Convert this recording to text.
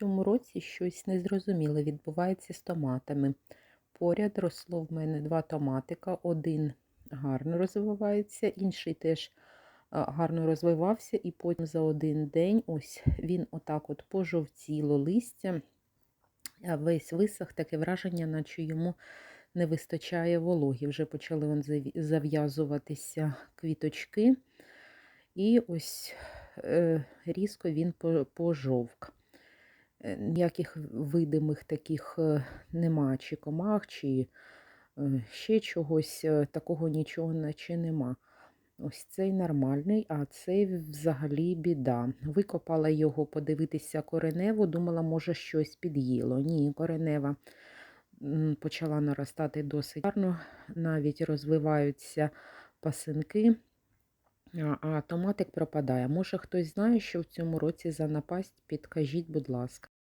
цьому році щось незрозуміле відбувається з томатами. Поряд росло в мене два томатика. Один гарно розвивається, інший теж гарно розвивався, і потім за один день ось він отак от пожовтіло листя, весь висох, таке враження, наче йому не вистачає вологі. Вже почали зав'язуватися квіточки. І ось е, різко він пожовк. Е, Ніяких видимих таких е, нема, чи комах, чи е, ще чогось, такого нічого наче нема. Ось цей нормальний, а цей взагалі біда. Викопала його подивитися коренево, думала, може, щось під'їло. Ні, коренева почала наростати досить гарно, навіть розвиваються пасинки. А, а томатик пропадає. Може, хтось знає, що в цьому році за напасть? Підкажіть, будь ласка.